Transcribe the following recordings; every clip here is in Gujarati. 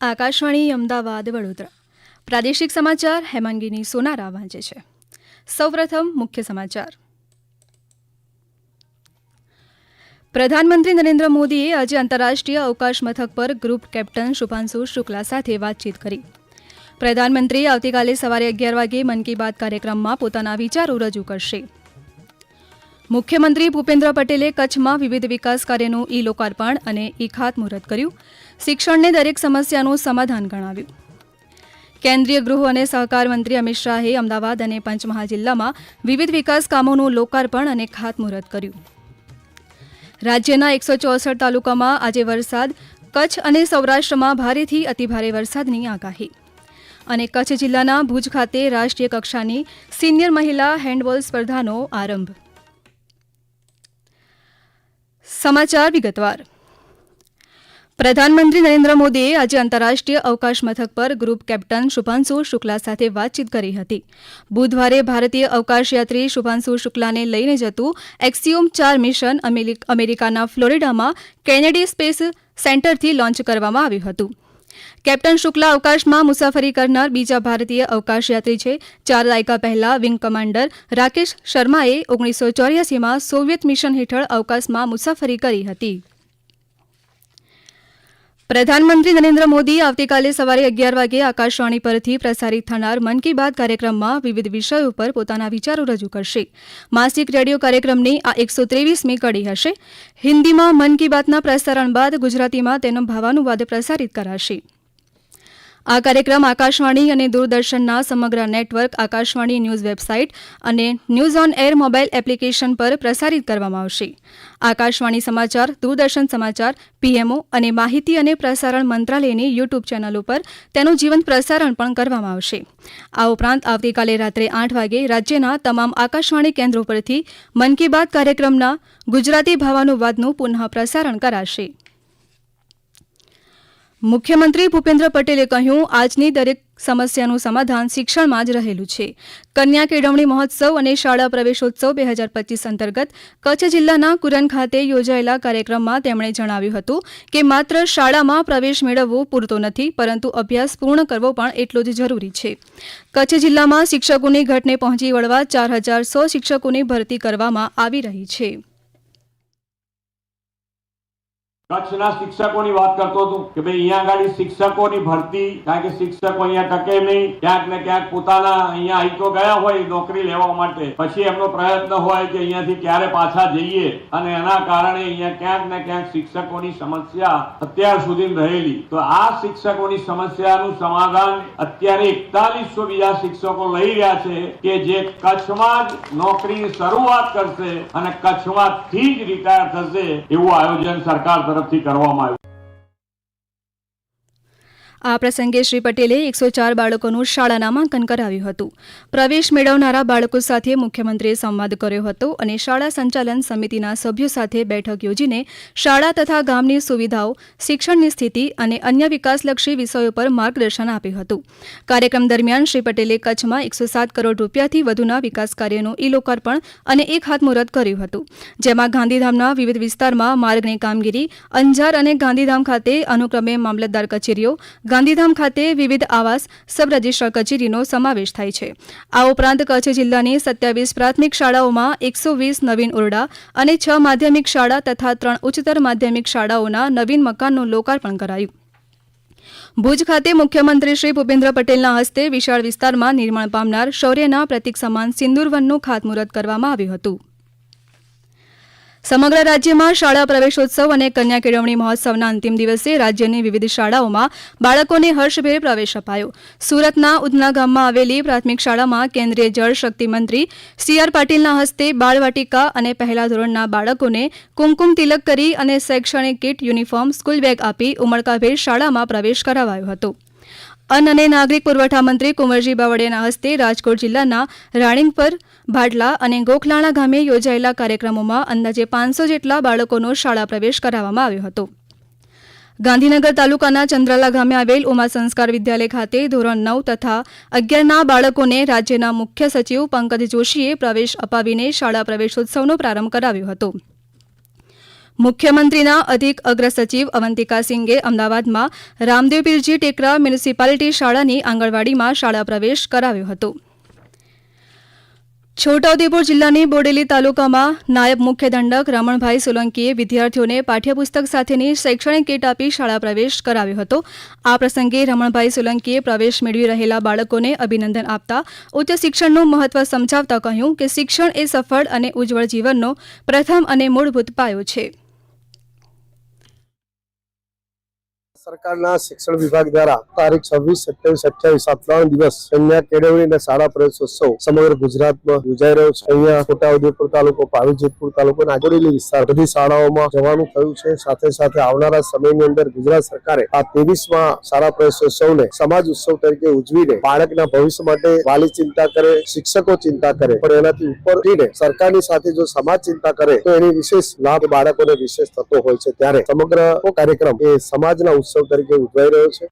આકાશવાણી, અમદાવાદ, વડોદરા. પ્રાદેશિક સમાચાર હેમાંગીની સોનારા વાંચે છે. સૌપ્રથમ મુખ્ય સમાચાર. પ્રધાનમંત્રી નરેન્દ્ર મોદીએ આજે આંતરરાષ્ટ્રીય અવકાશ મથક પર ગ્રુપ કેપ્ટન શુભાંશુ શુક્લા સાથે વાતચીત કરી. પ્રધાનમંત્રી આવતીકાલે સવારે અગિયાર વાગે મન કી બાત કાર્યક્રમમાં પોતાના વિચારો રજૂ કરશે. મુખ્યમંત્રી ભૂપેન્દ્ર પટેલે કચ્છમાં વિવિધ વિકાસ કાર્યનું ઈ લોકાર્પણ અને ઈ ખાતમુહૂર્ત કર્યું. શિક્ષણને દરેક સમસ્યાનું સમાધાન ગણાવ્યું. કેન્દ્રીય ગૃહ અને સહકાર મંત્રી અમિત શાહે અમદાવાદ અને પંચમહાલ જિલ્લામાં વિવિધ વિકાસ કામોનું લોકાર્પણ અને ખાતમુહૂર્ત કર્યું. રાજ્યના એકસો ચોસઠ તાલુકામાં આજે વરસાદ, કચ્છ અને સૌરાષ્ટ્રમાં ભારેથી અતિભારે વરસાદની આગાહી. અને કચ્છ જિલ્લાના ભુજ ખાતે રાષ્ટ્રીય કક્ષાની સિનિયર મહિલા હેન્ડબોલ સ્પર્ધાનો આરંભ. સમાચાર વિગતવાર. પ્રધાનમંત્રી નરેન્દ્ર મોદીએ આજે આંતરરાષ્ટ્રીય અવકાશ મથક પર ગ્રુપ કેપ્ટન શુભાંશુ શુક્લા સાથે વાતચીત કરી હતી. બુધવારે ભારતીય અવકાશયાત્રી શુભાંશુ શુક્લાને લઈને જતું એક્સિયોમ ચાર મિશન અમેરિક- અમેરિકાના ફ્લોરિડામાં કેનેડી સ્પેસ સેન્ટરથી લોન્ચ કરવામાં આવ્યું હતું. કેપ્ટન શુક્લા અવકાશમાં મુસાફરી કરનાર બીજા ભારતીય અવકાશયાત્રી છે. ચાર દાયકા પહેલા વિંગ કમાન્ડર રાકેશ શર્માએ ઓગણીસો ચોર્યાસીમાં સોવિયત મિશન હેઠળ અવકાશમાં મુસાફરી કરી હતી. પ્રધાનમંત્રી નરેન્દ્ર મોદી આવતીકાલે સવારે અગિયાર વાગે આકાશવાણી પરથી પ્રસારિત થનાર મન કી બાત કાર્યક્રમમાં વિવિધ વિષયો પર પોતાના વિચારો રજૂ કરશે. માસિક રેડિયો કાર્યક્રમની આ એકસો ત્રેવીસમી કડી હશે. હિન્દીમાં મન કી બાતના પ્રસારણ બાદ ગુજરાતીમાં તેનો ભાવાનુવાદ પ્રસારિત કરાશે. આ કાર્યક્રમ આકાશવાણી અને દૂરદર્શનના સમગ્ર નેટવર્ક, આકાશવાણી ન્યૂઝ વેબસાઇટ અને news on air mobile application પર પ્રસારિત કરવામાં આવશે. આકાશવાણી સમાચાર, દૂરદર્શન સમાચાર, પીએમઓ અને માહિતી અને પ્રસારણ મંત્રાલયની યુટ્યુબ ચેનલ ઉપર તેનું જીવંત પ્રસારણ પણ કરવામાં આવશે. આ ઉપરાંત આવતીકાલે રાત્રે આઠ વાગે રાજ્યના તમામ આકાશવાણી કેન્દ્રો પરથી મન કી બાત કાર્યક્રમના ગુજરાતી ભાવાનુવાદનું પુનઃ પ્રસારણ કરાશે. મુખ્યમંત્રી ભૂપેન્દ્ર પટેલે કહ્યું, આજની દરેક સમસ્યાનું સમાધાન શિક્ષણમાં જ રહેલું છે. કન્યા કેળવણી મહોત્સવ અને શાળા પ્રવેશોત્સવ બે હજાર પચીસ અંતર્ગત કચ્છ જિલ્લાના કુરન ખાતે યોજાયેલા કાર્યક્રમમાં તેમણે જણાવ્યું હતું કે, માત્ર શાળામાં પ્રવેશ મેળવવો પૂરતો નથી, પરંતુ અભ્યાસ પૂર્ણ કરવો પણ એટલો જ જરૂરી છે. કચ્છ જિલ્લામાં શિક્ષકોની ઘટને પહોંચી વળવા ચાર હજાર સો શિક્ષકોની ભરતી કરવામાં આવી રહી છે. કચ્છના શિક્ષકોની વાત કરતો હતો કે ભાઈ, અહીંયા આગળ શિક્ષકોની ભરતી, કારણ કે શિક્ષકો અહીંયા ટકે નહીં, ક્યાંક ને ક્યાંક પોતાના અહીંયા અહીં તો ગયા હોય નોકરી લેવા માટે. પછી એમનો પ્રયત્ન હોય કે અહીંયાથી ક્યારે પાછા જઈએ અને એના કારણે અહીંયા ક્યાંક ને ક્યાંક શિક્ષકોની સમસ્યા અત્યાર સુધી રહેલી. તો આ શિક્ષકોની સમસ્યાનું સમાધાન અત્યારે એકતાલીસો બીજા શિક્ષકો લઈ રહ્યા છે કે જે કચ્છમાં જ નોકરીની શરૂઆત કરશે અને કચ્છમાંથી જ રિટાયર થશે એવું આયોજન સરકાર તરફથી કરવામાં આવ્યું આ પ્રસંગે શ્રી પટેલે એકસો ચાર બાળકોનું શાળા નામાંકન કરાવ્યું હતું. પ્રવેશ મેળવનારા બાળકો સાથે મુખ્યમંત્રીએ સંવાદ કર્યો હતો અને શાળા સંચાલન સમિતિના સભ્યો સાથે બેઠક યોજીને શાળા તથા ગામની સુવિધાઓ, શિક્ષણની સ્થિતિ અને અન્ય વિકાસલક્ષી વિષયો પર માર્ગદર્શન આપ્યું હતું. કાર્યક્રમ દરમિયાન શ્રી પટેલે કચ્છમાં એકસો સાત કરોડ રૂપિયાથી વધુના વિકાસ કાર્યનું ઈ લોકાર્પણ અને એક હાથમુહૂર્ત કર્યું હતું. જેમાં ગાંધીધામના વિવિધ વિસ્તારમાં માર્ગની કામગીરી, અંજાર અને ગાંધીધામ ખાતે અનુક્રમે મામલતદાર કચેરીઓ ગાંધીધામ ખાતે વિવિધ આવાસ સબ રજિસ્ટ્રાર કચેરીનો સમાવેશ થાય છે. આ ઉપરાંત કચ્છ જિલ્લાની સત્યાવીસ પ્રાથમિક શાળાઓમાં એકસો વીસ નવીન ઓરડા અને છ માધ્યમિક શાળા તથા ત્રણ ઉચ્ચતર માધ્યમિક શાળાઓના નવીન મકાનનું લોકાર્પણ કરાયું. ભુજ ખાતે મુખ્યમંત્રી શ્રી ભૂપેન્દ્ર પટેલના હસ્તે વિશાળ વિસ્તારમાં નિર્માણ પામનાર શૌર્યના પ્રતિક સમાન સિંદુરવનનું ખાતમુહૂર્ત કરવામાં આવ્યું હતું. સમગ્ર રાજ્યમાં શાળા પ્રવેશોત્સવ અને કન્યા કેળવણી મહોત્સવના અંતિમ દિવસે રાજ્યની વિવિધ શાળાઓમાં બાળકોને હર્ષભેર પ્રવેશ અપાયો. સુરતના ઉધના ગામમાં આવેલી પ્રાથમિક શાળામાં કેન્દ્રીય જળ શક્તિ મંત્રી સી આર પાટીલના હસ્તે બાળવાટિકા અને પહેલા ધોરણના બાળકોને કુમકુમ તિલક કરી અને શૈક્ષણિક કીટ, યુનિફોર્મ, સ્કૂલ બેગ આપી ઉમળકાભેર શાળામાં પ્રવેશ કરાવાયો હતો. અન્ન અને નાગરિક પુરવઠા મંત્રી કુંવરજી બાવળિયાના હસ્તે રાજકોટ જિલ્લાના રાણીંગપર ભાડલા અને ગોખલાણા ગામે યોજાયેલા કાર્યક્રમોમાં અંદાજે પાંચસો જેટલા બાળકોનો શાળા પ્રવેશ કરાવવામાં આવ્યો હતો. ગાંધીનગર તાલુકાના ચંદ્રાલા ગામે આવેલ ઉમા સંસ્કાર વિદ્યાલય ખાતે ધોરણ નવ તથા અગિયારના બાળકોને રાજ્યના મુખ્ય સચિવ પંકજ જોશીએ પ્રવેશ અપાવીને શાળા પ્રવેશોત્સવનો પ્રારંભ કરાવ્યો હતો. મુખ્યમંત્રીના અધિક અગ્ર સચિવ અવંતિકા સિંઘે અમદાવાદમાં રામદેવ પીરજી ટેકરા મ્યુનિસિપાલિટી શાળાની આંગણવાડીમાં શાળા પ્રવેશ કરાવ્યો હતો. છોટાઉદેપુર જિલ્લાની બોડેલી તાલુકામાં નાયબ મુખ્ય દંડક રમણભાઈ સોલંકીએ વિદ્યાર્થીઓને પાઠ્યપુસ્તક સાથેની શૈક્ષણિક કીટ આપી શાળા પ્રવેશ કરાવ્યો હતો. આ પ્રસંગે રમણભાઈ સોલંકીએ પ્રવેશ મેળવી રહેલા બાળકોને અભિનંદન આપતા ઉચ્ચ શિક્ષણનું મહત્વ સમજાવતા કહ્યું કે શિક્ષણ એ સફળ અને ઉજ્જવળ જીવનનો પ્રથમ અને મૂળભૂત પાયો છે. સરકારના શિક્ષણ વિભાગ દ્વારા તારીખ છવ્વીસ, સત્યાવીસ, અઠ્યાવીસ આ ત્રણ દિવસ કન્યા કેળવણી અને શાળા પ્રવેશોત્સવ સમગ્ર ગુજરાતમાં યોજાઈ રહ્યો છે. અહીંયા છોટાઉદેપુર તાલુકો પાવીજેતપુર તાલુકો અને આગોરેલી વિસ્તાર. બધી શાળાઓમાં જવાનું થયું છે. સાથે સાથે આવનારા સમયની અંદર ગુજરાત સરકારે આ ત્રેવીસમાં શાળા પ્રવેશોત્સવને સમાજ ઉત્સવ તરીકે ઉજવીને બાળકના ભવિષ્ય માટે વાલી ચિંતા કરે, શિક્ષકો ચિંતા કરે. પણ એનાથી ઉપર ઉઠીને સરકારની સાથે જો સમાજ ચિંતા કરે, તો એની વિશેષ લાભ બાળકોને વિશેષ થતો હોય છે. ત્યારે સમગ્ર કાર્યક્રમ એ સમાજના ઉત્સવ તરીકે ઉજવાઈ રહ્યો છે.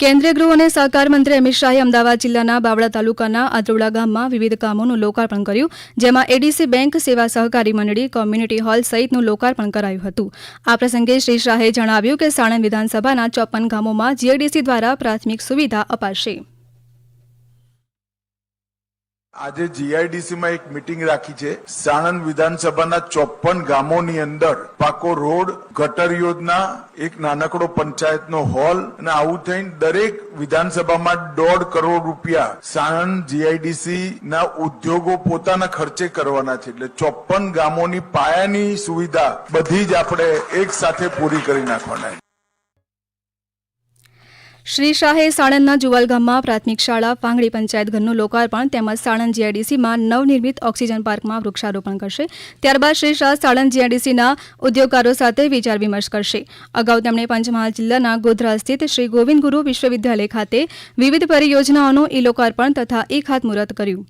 કેન્દ્રીય ગૃહ અને સહકાર મંત્રી અમિત શાહે અમદાવાદ જિલ્લાના બાવળા તાલુકાના આદ્રોડા ગામમાં વિવિધ કામોનું લોકાર્પણ કર્યું, જેમાં એડીસી બેંક, સેવા સહકારી મંડળી, કોમ્યુનિટી હોલ સહિતનું લોકાર્પણ કરાયું હતું. આ પ્રસંગે શ્રી શાહે જણાવ્યું કે સાણંદ વિધાનસભાના ચોપન ગામોમાં જીઆઈડીસી દ્વારા પ્રાથમિક સુવિધા અપાશે. આજે જીઆઈડીસીમાં એક મીટિંગ રાખી છે. સાણંદ વિધાનસભાના ચોપન ગામોની અંદર પાકો રોડ, ગટર યોજના, એક નાનકડો પંચાયતનો હોલ અને આવું થઈને દરેક વિધાનસભામાં દોઢ કરોડ રૂપિયા સાણંદ જીઆઈડીસી ના ઉદ્યોગો પોતાના ખર્ચે કરવાના છે. એટલે ચોપન ગામોની પાયાની સુવિધા બધી જ આપણે એક સાથે પૂરી કરી નાખવાના શ્રી શાહે સાણંદના જુવાલગામમાં પ્રાથમિક શાળા, પાંગડી પંચાયત ઘરનું લોકાર્પણ તેમજ સાણંદ જીઆઈડીસીમાં નવનિર્મિત ઓક્સિજન પાર્કમાં વૃક્ષારોપણ કરશે. ત્યારબાદ શ્રી શાહ સાણંદ જીઆઈડીસીના ઉદ્યોગકારો સાથે વિચાર વિમર્શ કરશે. અગાઉ તેમણે પંચમહાલ જિલ્લાના ગોધરા સ્થિત શ્રી ગોવિંદ ગુરુ વિશ્વવિદ્યાલય ખાતે વિવિધ પરિયોજનાઓનું ઈ લોકાર્પણ તથા ઈ ખાતમુહૂર્ત કર્યું.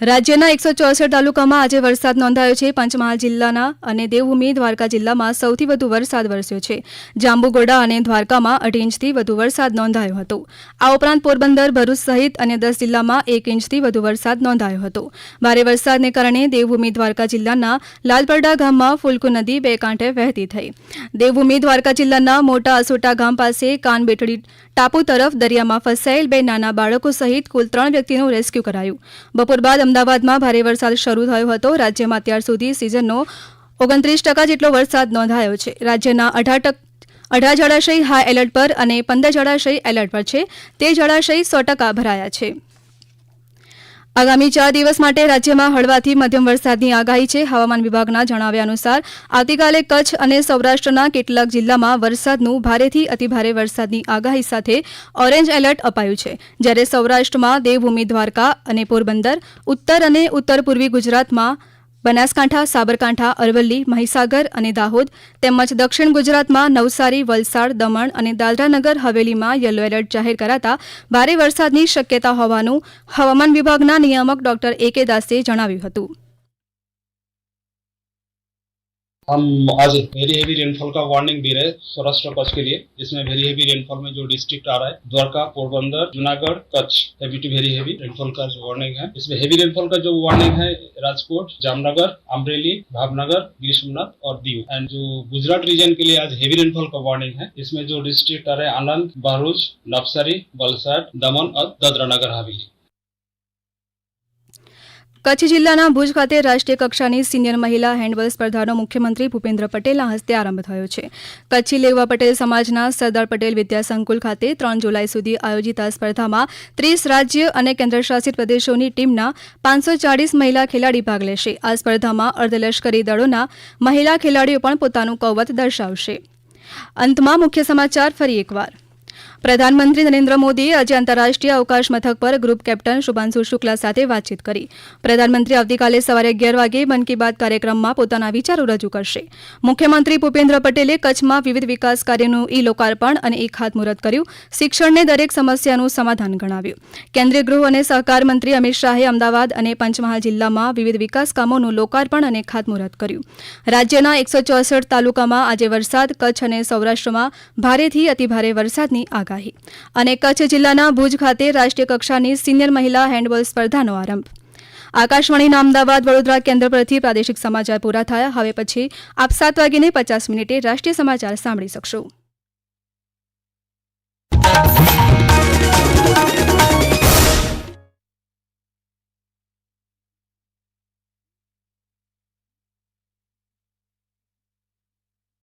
રાજ્યના એકસો ચોસઠ તાલુકામાં આજે વરસાદ નોંધાયો છે. પંચમહાલ જિલ્લાના અને દેવભૂમિ દ્વારકા જિલ્લામાં સૌથી વધુ વરસાદ વરસ્યો છે. જાંબુગોડા અને દ્વારકામાં અઢી ઇંચથી વધુ વરસાદ નોંધાયો હતો. આ ઉપરાંત પોરબંદર, ભરૂચ સહિત અન્ય દસ જિલ્લામાં એક ઇંચથી વધુ વરસાદ નોંધાયો હતો. ભારે વરસાદને કારણે દેવભૂમિ દ્વારકા જિલ્લાના લાલપરડા ગામમાં ફુલકુ નદી બે કાંઠે વહેતી થઈ. દેવભૂમિ દ્વારકા જિલ્લાના મોટા અસોટા ગામ પાસે કાનબેટડી ટાપુ તરફ દરિયામાં ફસાયેલ બે નાના બાળકો સહિત કુલ ત્રણ વ્યક્તિનું રેસ્ક્યુ કરાયું. બપોર બાદ અમદાવાદમાં ભારે વરસાદ શરૂ થયો હતો. રાજ્યમાં અત્યાર સુધી સિઝનનો ઓગણત્રીસ ટકા જેટલો વરસાદ નોંધાયો છે. રાજ્યના અઢાર અઢાર જળાશય હાઈ એલર્ટ પર અને પંદર જળાશય એલર્ટ પર છે. તે જળાશય સો ટકા ભરાયા છે. આગામી ચાર દિવસ માટે રાજ્યમાં હળવાથી મધ્યમ વરસાદની આગાહી છે. હવામાન વિભાગના જણાવ્યા અનુસાર, આવતીકાલે કચ્છ અને સૌરાષ્ટ્રના કેટલાક જિલ્લામાં વરસાદનું ભારેથી અતિભારે વરસાદની આગાહી સાથે ઓરેન્જ એલર્ટ અપાયું છે. જ્યારે સૌરાષ્ટ્રમાં દેવભૂમિ દ્વારકા અને પોરબંદર, ઉત્તર અને ઉત્તર પૂર્વી ગુજરાતમાં બનાસકાંઠા, સાબરકાંઠા, અરવલ્લી, મહીસાગર અને દાહોદ તેમજ દક્ષિણ ગુજરાતમાં નવસારી, વલસાડ, દમણ અને દાદરાનગર હવેલીમાં યલો એલર્ટ જાહેર કરાતા ભારે વરસાદની શક્યતા હોવાનું હવામાન વિભાગના નિયામક ડોક્ટર એ કે દાસે જણાવ્યું હતું. हम आज वेरी हेवी रेनफॉल का वार्निंग दे रहे हैं सौराष्ट्र कच्छ के लिए, जिसमें वेरी हेवी रेनफॉल में जो डिस्ट्रिक्ट आ रहा है, Dwarka, Porbandar, Junagadh, Kutch heavy to very heavy rainfall का जो वार्निंग है। इसमें हेवी रेनफॉल का जो वार्निंग है, राजकोट, जामनगर, अमरेली, भावनगर गिर सोमनाथ और दीव। एंड जो गुजरात रीजन के लिए आज हेवी रेनफॉल का वार्निंग है, इसमें जो डिस्ट्रिक्ट आ रहे हैं, आनंद भरूच नवसारी वलसाड दमन और दादरा नगर हवेली। કચ્છ જિલ્લાના ભુજ ખાતે રાષ્ટ્રીય કક્ષાની સિનિયર મહિલા હેન્ડબોલ સ્પર્ધાનો મુખ્યમંત્રી ભૂપેન્દ્ર પટેલના હસ્તે આરંભ થયો છે. કચ્છી લેવા પટેલ સમાજના સરદાર પટેલ વિદ્યાસંકુલ ખાતે ત્રણ જુલાઈ સુધી આયોજિત આ સ્પર્ધામાં ત્રીસ રાજ્ય અને કેન્દ્રશાસિત પ્રદેશોની ટીમના પાંચસો ચાળીસ મહિલા ખેલાડી ભાગ લેશે. આ સ્પર્ધામાં અર્ધલશ્કરી દળોના મહિલા ખેલાડીઓ પણ પોતાનું કૌવત દર્શાવશે. અંતમાં મુખ્ય સમાચાર ફરી એકવાર. પ્રધાનમંત્રી નરેન્દ્ર મોદીએ આજે આંતરરાષ્ટ્રીય અવકાશ મથક પર ગ્રુપ કેપ્ટન શુભાંશુ શુક્લા સાથે વાતચીત કરી. પ્રધાનમંત્રી આવતીકાલે સવારે અગિયાર વાગે મન કી બાત કાર્યક્રમમાં પોતાના વિચારો રજૂ કરશે. મુખ્યમંત્રી ભૂપેન્દ્ર પટેલે કચ્છમાં વિવિધ વિકાસ કાર્યનું ઈ લોકાર્પણ અને ઈ ખાતમુહૂર્ત કર્યું. શિક્ષણને દરેક સમસ્યાનું સમાધાન ગણાવ્યું. કેન્દ્રીય ગૃહ અને સહકાર મંત્રી અમિત શાહે અમદાવાદ અને પંચમહાલ જિલ્લામાં વિવિધ વિકાસ કામોનું લોકાર્પણ અને ખાતમુહૂર્ત કર્યું. રાજ્યના એકસો ચોસઠ તાલુકામાં આજે વરસાદ, કચ્છ અને સૌરાષ્ટ્રમાં ભારેથી અતિભારે વરસાદની આગાહી અને કચ્છ જિલ્લાના ભુજ ખાતે રાષ્ટ્રીય કક્ષાની સિનિયર મહિલા હેન્ડબોલ સ્પર્ધાનો આરંભ. આકાશવાણીના અમદાવાદ વડોદરા કેન્દ્ર પરથી પ્રાદેશિક સમાચાર પૂરા થયા. હવે પછી આપ સાત વાગીને પચાસ મિનિટે રાષ્ટ્રીય સમાચાર સાંભળી શકશો.